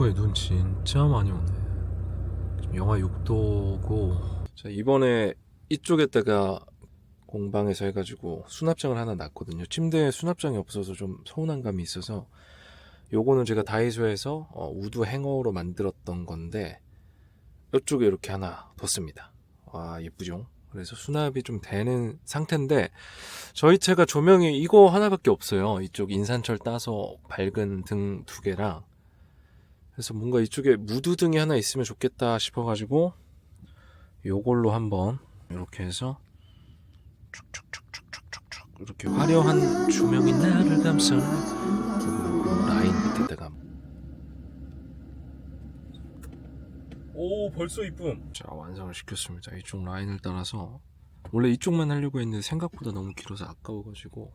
목포에 눈 진짜 많이 오네. 영하 6도고. 자, 이번에 이쪽에다가 공방에서 해가지고 수납장을 하나 놨거든요. 침대에 수납장이 없어서 좀 서운한 감이 있어서 요거는 제가 다이소에서 어, 우드 행어로 만들었던 건데 이쪽에 이렇게 하나 뒀습니다. 와 예쁘죠? 그래서 수납이 좀 되는 상태인데 저희 차가 조명이 이거 하나밖에 없어요. 이쪽 인산철 따서 밝은 등 두 개랑 그래서 뭔가 이쪽에 무드 등이 하나 있으면 좋겠다 싶어가지고 요걸로 한번 이렇게 해서 쭉쭉쭉쭉쭉쭉쭉 이렇게 화려한 조명이 나를 감싸는 그 라인 밑에다가 오 벌써 이쁨. 자 완성을 시켰습니다. 이쪽 라인을 따라서 원래 이쪽만 하려고 했는데 생각보다 너무 길어서 아까워가지고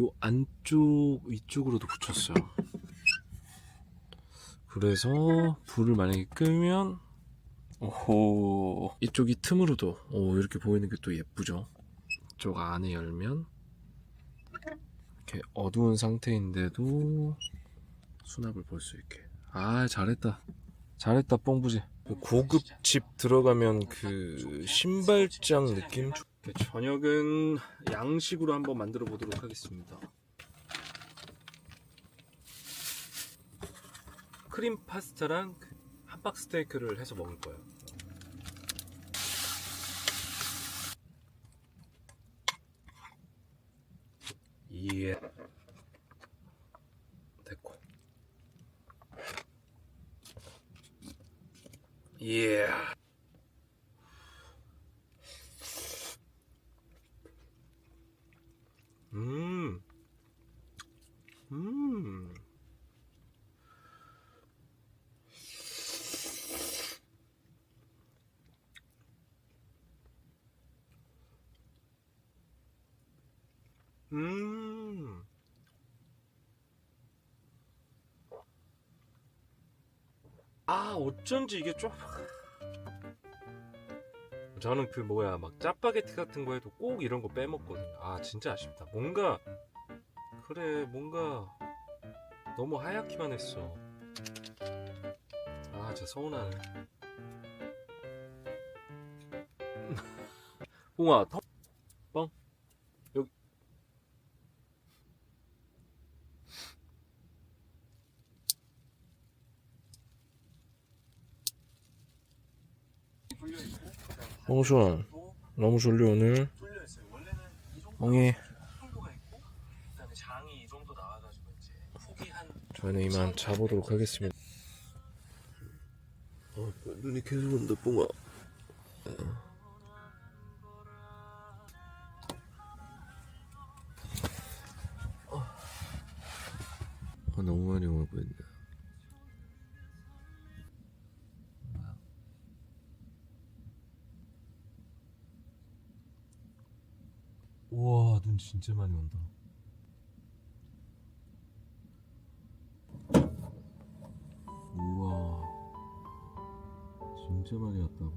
요 안쪽 위쪽으로도 붙였어요 그래서 불을 만약에 끄면 오호 이쪽이 틈으로도 오 이렇게 보이는 게 또 예쁘죠? 이쪽 안에 열면 이렇게 어두운 상태인데도 수납을 볼 수 있게. 아 잘했다. 잘했다 뽕부지. 그 고급 집 들어가면 그 신발장 느낌? 저녁은 양식으로 한번 만들어 보도록 하겠습니다 크림 파스타랑 그 함박 스테이크를 해서 먹을 거예요. 예 됐고 예 음. 음. 음. 아, 어쩐지 이게 좀. 저는 그 뭐야, 막 짜파게티 같은 거 해도 꼭 이런 거 빼먹거든요. 아, 진짜 아쉽다. 뭔가, 그래, 뭔가 너무 하얗기만 했어. 아, 진짜 서운하네. 뽕아, 턱, 뻥, 여기. 뽕순, 너무 졸려 오늘. 뚫려있어요. 원래는 이 정도 멍이. 정도가 있고 그다음에 장이 이 정도 나와가지고 이제 폭이 한 저희는 이만 자보도록 하겠습니다. 어, 눈이 계속 온다, 뽕아. 아, 너무 많이 오고 있네. 눈 진짜 많이 온다. 우와. 진짜 많이 왔다고.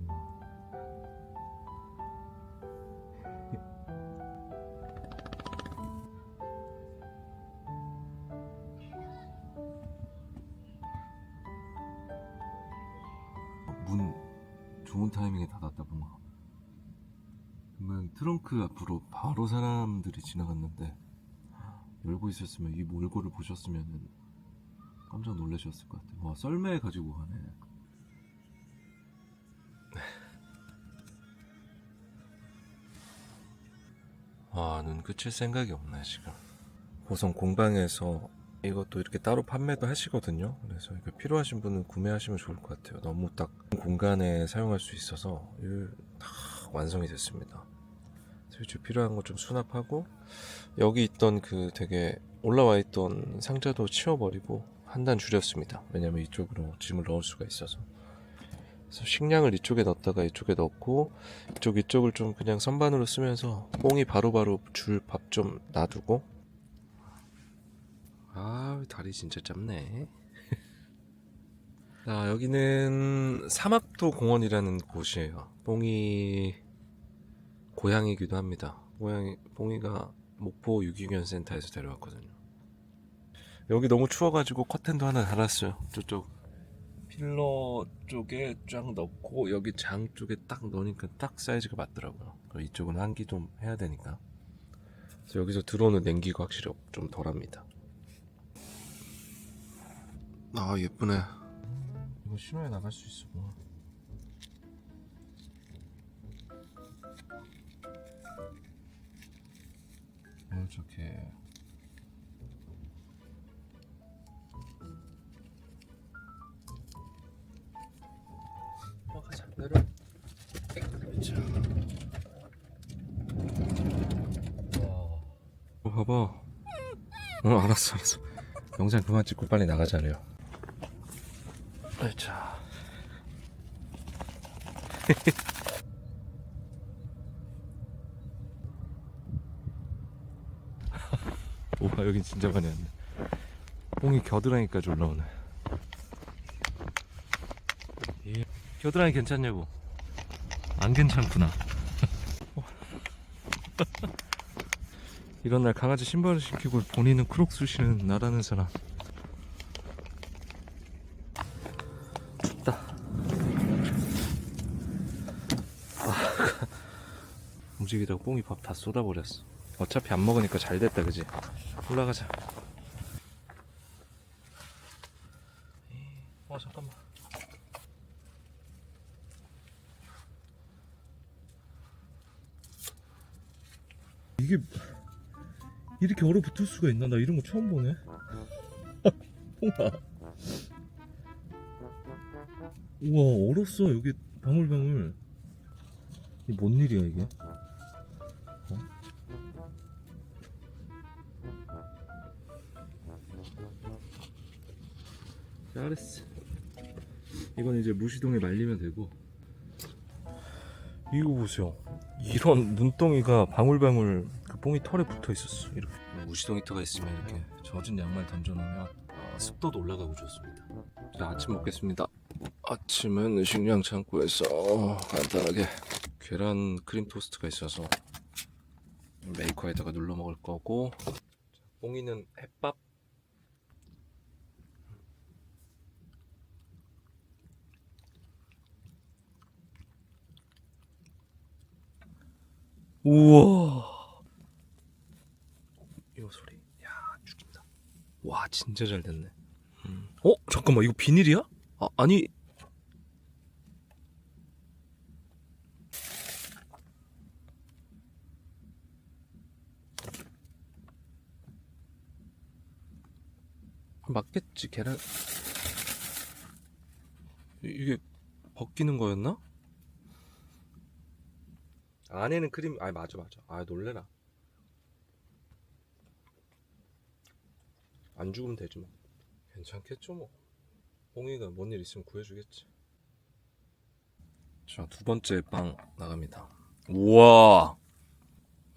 문 좋은 타이밍에 그러면 트렁크 앞으로 바로 사람들이 지나갔는데 열고 있었으면 이 몰골을 보셨으면은 깜짝 놀라셨을 것 같아요. 와, 썰매 가지고 가네. 아, 눈 그칠 생각이 없네, 지금. 고성 공방에서 이것도 이렇게 따로 판매도 하시거든요. 그래서 이거 필요하신 분은 구매하시면 좋을 것 같아요. 너무 딱 공간에 사용할 수 있어서 다 완성이 됐습니다. 슬쩍 필요한 거 좀 수납하고 여기 있던 그 되게 올라와 있던 상자도 치워버리고 한 단 줄였습니다. 왜냐면 이쪽으로 짐을 넣을 수가 있어서. 그래서 식량을 이쪽에 넣었다가 이쪽에 넣고 이쪽 이쪽을 좀 그냥 선반으로 쓰면서 뽕이 바로바로 줄 밥 좀 놔두고 아 다리 진짜 짧네. 자 여기는 사막도 공원이라는 곳이에요. 뽕이 고향이기도 합니다. 고향이 뽕이가 목포 유기견 센터에서 데려왔거든요. 여기 너무 추워가지고 커튼도 하나 달았어요. 저쪽 필러 쪽에 쫙 넣고 여기 장 쪽에 딱 넣으니까 딱 사이즈가 맞더라고요. 이쪽은 환기 좀 해야 되니까. 그래서 여기서 들어오는 냉기가 확실히 좀 덜합니다. 아 예쁘네. 이거 신호에 나갈 수 있어. 이렇게. 어, 가자 내려 자. 어, 봐봐. 어 알았어 알았어. 영상 그만 찍고 빨리 나가자래요. 자 오빠 여긴 진짜 많이 왔네. 뽕이 겨드랑이까지 올라오네. 예. 겨드랑이 괜찮냐고? 안 괜찮구나. 이런 날 강아지 신발을 신기고 본인은 크록스 신은 나라는 사람. 아, 움직이다가 뽕이 밥 다 쏟아버렸어 어차피 안 먹으니까 잘 됐다 그지 올라가자 어 잠깐만 이게 이렇게 얼어붙을 수가 있나? 나 이런 거 처음 보네. 홍아. 우와 얼었어 여기 방울방울. 이게 뭔 일이야 이게? 잘했어. 이건 이제 무시동에 말리면 되고. 이거 보세요. 이런 눈덩이가 방울방울 그 뽕이 털에 붙어 있었어. 이렇게 무시동 히터가 있으면 이렇게 젖은 양말 던져놓으면 어, 습도도 올라가고 좋습니다. 자 아침 먹겠습니다. 아침은 식량 창고에서 간단하게 계란 크림 토스트가 있어서 메이커에다가 눌러 먹을 거고 자, 뽕이는 햇밥 우와 이 소리 야 죽인다 와 진짜 잘 됐네 음. 어 잠깐만 이거 비닐이야? 아, 아니 맞겠지 계란 이- 이게 벗기는 거였나? 안에는 크림 아 맞아 맞아. 아 놀래라. 안 죽으면 되지 뭐. 괜찮겠죠 뭐. 뽕이가 뭔 일 있으면 구해주겠지. 자 두 번째 빵 나갑니다. 우와!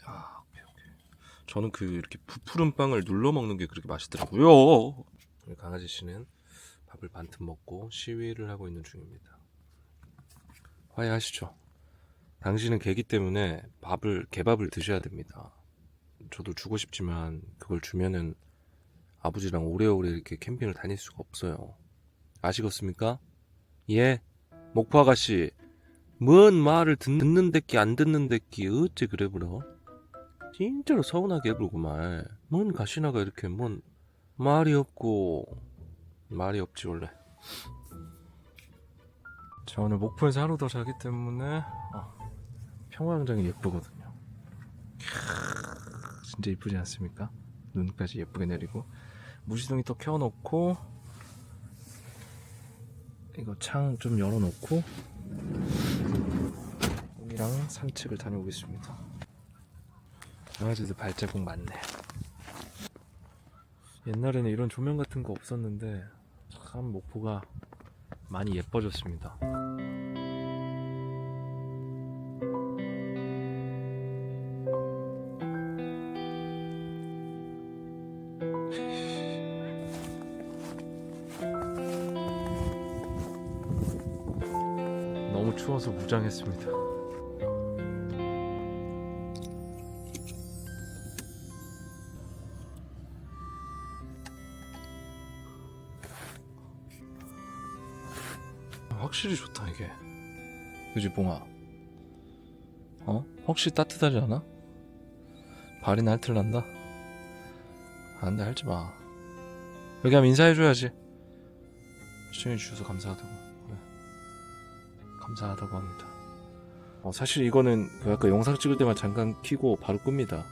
야 오케이 오케이. 저는 그 이렇게 부푸른 빵을 눌러 먹는 게 그렇게 맛있더라고요. 강아지 씨는 밥을 반틈 먹고 시위를 하고 있는 중입니다. 화해하시죠 당신은 개기 때문에 밥을 개밥을 드셔야 됩니다. 저도 주고 싶지만 그걸 주면은 아버지랑 오래오래 이렇게 캠핑을 다닐 수가 없어요. 아시겠습니까? 예, 목포 아가씨, 뭔 말을 듣, 듣는 데끼 안 듣는 데끼 어째 그래 불어? 진짜로 서운하게 부르고 말. 뭔 가시나가 이렇게 뭔 말이 없고 말이 없지 원래. 자 오늘 목포에서 하루 더 자기 때문에 어, 평화광장이 예쁘거든요. 캬, 진짜 이쁘지 않습니까? 눈까지 예쁘게 내리고 무시동이 또 켜놓고 이거 창 좀 열어놓고 여기랑 산책을 다녀오겠습니다. 강아지들 발자국 많네. 옛날에는 이런 조명 같은 거 없었는데 참 목포가 많이 예뻐졌습니다. 추워서 무장했습니다. 확실히 좋다 이게 그지 봉아 어? 확실히 따뜻하지 않아? 발이 날틀난다 안돼 할지 마 여기 하면 인사해줘야지 시청해주셔서 감사하다고. 감사하다고 합니다. 어, 사실 이거는 그 아까 영상 찍을 때만 잠깐 키고 바로 끕니다.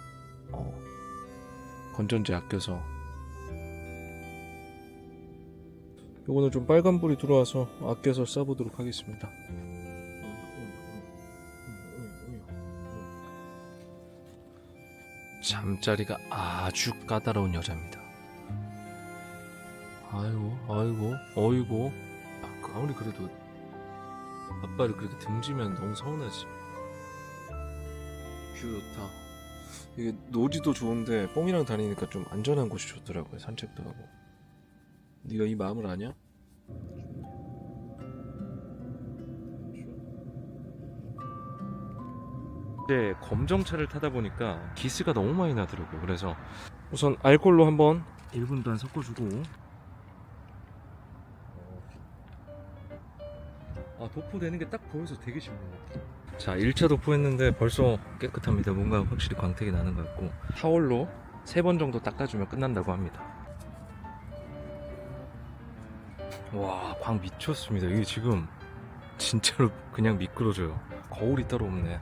어, 건전지 아껴서. 요거는 좀 빨간불이 들어와서 아껴서 써보도록 하겠습니다. 잠자리가 아주 까다로운 여자입니다. 아이고 아이고 어이고. 아, 그 아무리 그래도 아빠를 그렇게 등지면 너무 서운하지. 뷰 좋다. 이게 노지도 좋은데 뽕이랑 다니니까 좀 안전한 곳이 좋더라고요 산책도 하고. 네가 이 마음을 아냐? 이제 검정차를 타다 보니까 기스가 너무 많이 나더라고요. 그래서 우선 알콜로 한번 1분 반 섞어주고 도포되는 게 딱 보여서 되게 쉽네요. 자 1차 도포했는데 벌써 깨끗합니다. 뭔가 확실히 광택이 나는 것 같고. 타월로 3번 정도 닦아주면 끝난다고 합니다. 와 광 미쳤습니다. 이게 지금 진짜로 그냥 미끄러져요. 거울이 따로 없네. 와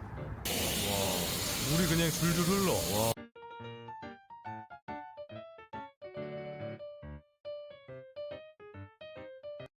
물이 그냥 줄줄 흘러. 와